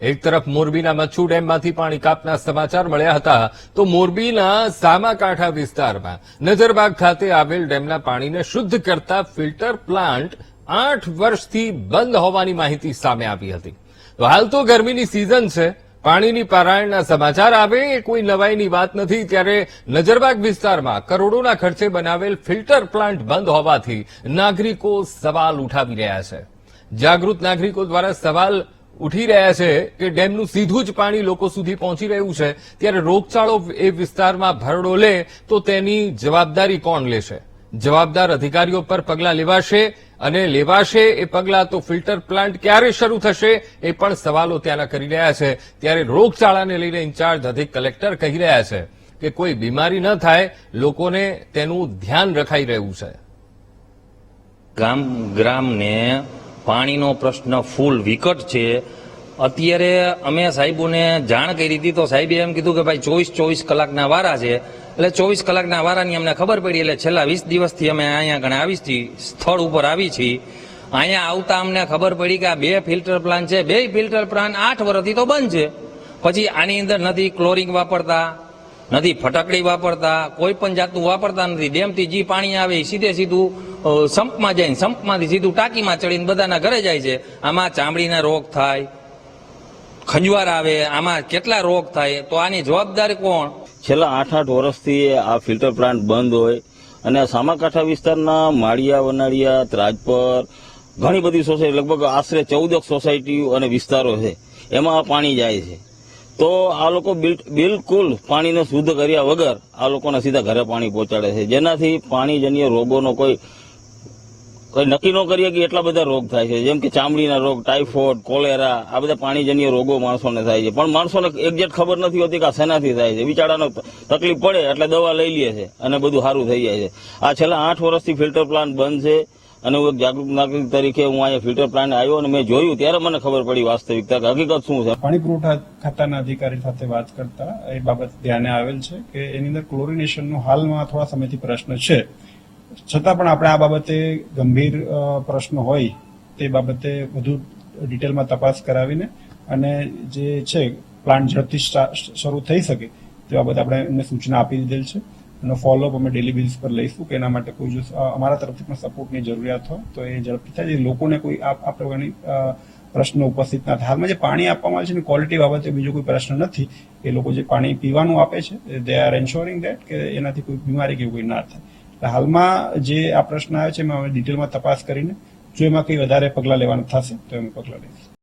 એક તરફ મોરબીના મચ્છુ ડેમમાંથી પાણી કાપના સમાચાર મળ્યા હતા, તો મોરબીના સામાકાંઠા વિસ્તારમાં નજરબાગ ખાતે આવેલ ડેમના પાણીને શુદ્ધ કરતા ફિલ્ટર પ્લાન્ટ આઠ વર્ષથી બંધ હોવાની માહિતી સામે આવી હતી. તો હાલ તો ગરમીની સિઝન છે. પાણીની પારાયણના સમાચાર આવે એ કોઈ નવાઈની વાત નથી, ત્યારે નજરબાગ વિસ્તારમાં કરોડોના ખર્ચે બનાવેલ ફિલ્ટર પ્લાન્ટ બંધ હોવાથી નાગરિકો સવાલ ઉઠાવી રહ્યા છે. જાગૃત નાગરિકો દ્વારા સવાલ ઉઠી રહ્યા છે કે ડેમનું સીધું જ પાણી લોકો સુધી પહોંચી રહ્યું છે, ત્યારે રોગચાળો એ વિસ્તારમાં ભરડો લે તો તેની જવાબદારી કોણ લેશે? જવાબદાર અધિકારીઓ પર પગલાં લેવાશે અને લેવાશે એ પગલાં તો ફિલ્ટર પ્લાન્ટ ક્યારે શરૂ થશે એ પણ સવાલો ત્યાંના કરી રહ્યા છે. ત્યારે રોગચાળાને લઈને ઇન્ચાર્જ અધિક કલેક્ટર કહી રહ્યા છે કે કોઈ બીમારી ન થાય, લોકોને તેનું ધ્યાન રખાઈ રહ્યું છે. ગામ, ગ્રામને પાણીનો પ્રશ્ન ફૂલ વિકટ છે. અત્યારે અમે સાહેબોને જાણ કરી હતી તો સાહેબે એમ કીધું કે ભાઈ ચોવીસ ચોવીસ કલાકના વારા છે. એટલે ચોવીસ કલાકના વારાની અમને ખબર પડી એટલે છેલ્લા વીસ દિવસથી અમે અહીંયા ગણે આવી છીએ સ્થળ ઉપર આવી છીએ. અહીંયા આવતા અમને ખબર પડી કે આ બે ફિલ્ટર પ્લાન્ટ છે. બે ફિલ્ટર પ્લાન્ટ આઠ વર્ષથી તો બંધ છે. પછી આની અંદર નથી ક્લોરિંગ વાપરતા. નથી, ફટાકડી વાપરતા, કોઈ પણ જાતનું વાપરતા નથી. ડેમથી જે પાણી આવે એ સીધે સીધું સંપમાં જાય સંપમાંથી સીધું ટાંકીમાં ચડીને બધાના ઘરે જાય છે. આમાં ચામડીના રોગ થાય ખંજવાર આવે, આમાં કેટલા રોગ થાય, તો આની જવાબદારી કોણ? છેલ્લા આઠ આઠ વર્ષથી આ ફિલ્ટર પ્લાન્ટ બંધ હોય અને સામાકાંઠા વિસ્તારના માળિયા, વનાળિયા, ત્રાજપર, ઘણી બધી સોસાયટી, લગભગ આશરે ચૌદક સોસાયટીઓ અને વિસ્તારો છે. એમાં પાણી જાય છે. તો આ લોકો બિલ- બિલકુલ પાણીને શુદ્ધ કર્યા વગર આ લોકોને સીધા ઘરે પાણી પહોંચાડે છે. જેનાથી પાણીજન્ય રોગોનો કોઈ કોઈ નક્કી ન કરીએ કે એટલા બધા રોગ થાય છે. જેમ કે ચામડીના રોગ ટાઇફોઇડ કોલેરા, આ બધા પાણીજન્ય રોગો માણસોને થાય છે. પણ માણસોને એક્ઝેક્ટ ખબર નથી હોતી કે આ શેનાથી થાય છે. બિચારાનો તકલીફ પડે એટલે દવા લઈ લે છે અને બધું સારું થઈ જાય છે. આ છેલ્લા આઠ વર્ષથી ફિલ્ટર પ્લાન્ટ બંધ છે. અને હું એક જાગૃત નાગરિક તરીકે હું અહીંયા ફિલ્ટર પ્લાન્ટ આવ્યો અને મેં જોયું, ત્યારે મને ખબર પડી વાસ્તવિકતા કે હકીકત શું છે. પાણી પુરવઠા ખાતાના અધિકારી સાથે વાત કરતા એ બાબત ધ્યાને આવેલ છે કે એની અંદર ક્લોરિનેશનનો હાલમાં થોડા સમયથી પ્રશ્ન છે. છતાં પણ આપણે આ બાબતે ગંભીર પ્રશ્ન હોય તે બાબતે વધુ ડિટેલમાં તપાસ કરાવીને અને જે છે પ્લાન્ટ ઝડપથી શરૂ થઈ શકે તે બાબતે આપણે એમને સૂચના આપી દીધેલ છે. એનો ફોલોઅપ અમે ડેલી બેઝિસ પર લઈશું, કે એના માટે કોઈ જો અમારા તરફથી પણ સપોર્ટની જરૂરિયાત હોય, તો એ ઝડપથી થાય. જે લોકોને કોઈ આ પ્રકારની પ્રશ્નો ઉપસ્થિત ના થાય. હાલમાં જે પાણી આપવામાં આવે છે એની ક્વોલિટી બાબતે બીજો કોઈ પ્રશ્ન નથી, એ લોકો જે પાણી પીવાનું આપે છે દે આર એન્શ્યોરિંગ દેટ કે એનાથી કોઈ બીમારી કે કોઈ ના થાય. એટલે હાલમાં જે આ પ્રશ્ન આવે છે, એમાં અમે ડિટેલમાં તપાસ કરીને, જો એમાં કંઈ વધારે પગલાં લેવાના થશે, તો અમે પગલાં લઈશું.